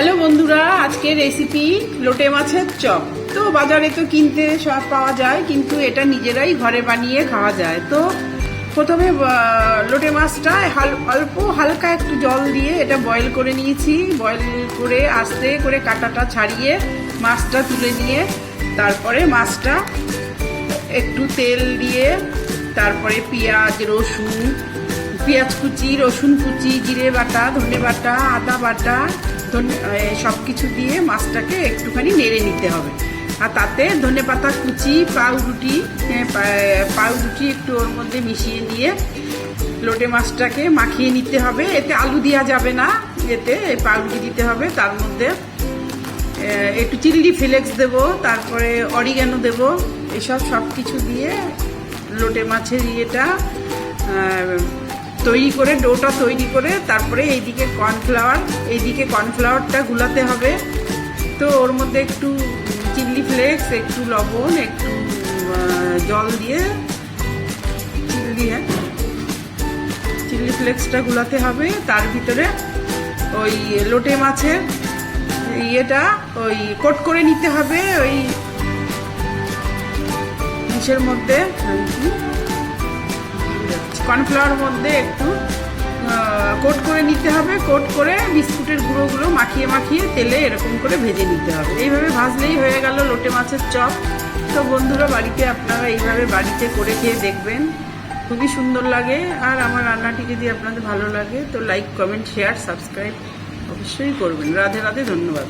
Hello বন্ধুরা আজকে recipe লোটে মাছের চপ। তো বাজারে তো কিনতে সব পাওয়া যায়, কিন্তু এটা নিজেরাই ঘরে বানিয়ে খাওয়া যায়। তো প্রথমে লোটে মাছটা অল্প হালকা একটু জল দিয়ে এটা বয়েল করে নিয়েছি। বয়েল করে, আস্তে করে কাটাটা ছাড়িয়ে মাছটা তুলে নিয়ে, তারপরে মাছটা একটু তেল দিয়ে, তারপরে পেঁয়াজ, রসুন, পেঁয়াজ কুচি, রসুন কুচি, জিরে বাটা, ধনে বাটা, আদা বাটা সব কিছু দিয়ে মাছটাকে একটুখানি নেড়ে নিতে হবে। আর তাতে ধনে পাতা, কুচি, পাউরুটি পা- পাউরুটি একটু ওর মধ্যে মিশিয়ে নিয়ে লোটে মাছটাকে মাখিয়ে নিতে হবে। এতে আলু দেওয়া যাবে না, এতে পাউরুটি দিতে হবে। তার মধ্যে একটু চিলি ফ্লেক্স দেব, তারপরে অরিগ্যানো দেব। এসব সব কিছু দিয়ে লোটে মাছের ইয়েটা তৈরি করে, ডোটা তৈরি করে, তারপরে এইদিকে কর্নফ্লাওয়ার, এইদিকে কর্নফ্লাওয়ারটা গুলাতে হবে। তো ওর মধ্যে একটু চিলি ফ্লেক্স, একটু লবণ, একটু জল দিয়ে, চিলি হ্যাঁ চিলি ফ্লেক্সটা গুলাতে হবে। তার ভিতরে ওই লোটে মাছের ইয়েটা ওই কোট করে নিতে হবে ওই ডিশের মধ্যে। কর্নফ্লাওয়ার মধ্যে একটু কোট করে নিতে হবে। কোট করে বিস্কুটের গুঁড়োগুলো মাখিয়ে মাখিয়ে তেলে এরকম করে ভেজে নিতে হবে। এইভাবে ভাজলেই হয়ে গেল লোটে মাছের চপ। তো বন্ধুরা, বাড়িতে আপনারা এইভাবে বাড়িতে করে খেয়ে দেখবেন। খুবই সুন্দর লাগে। আর আমার রান্নাটি যদি আপনাদের ভালো লাগে, তো লাইক কমেন্ট শেয়ার সাবস্ক্রাইব অবশ্যই করবেন। রাধে রাধে, ধন্যবাদ।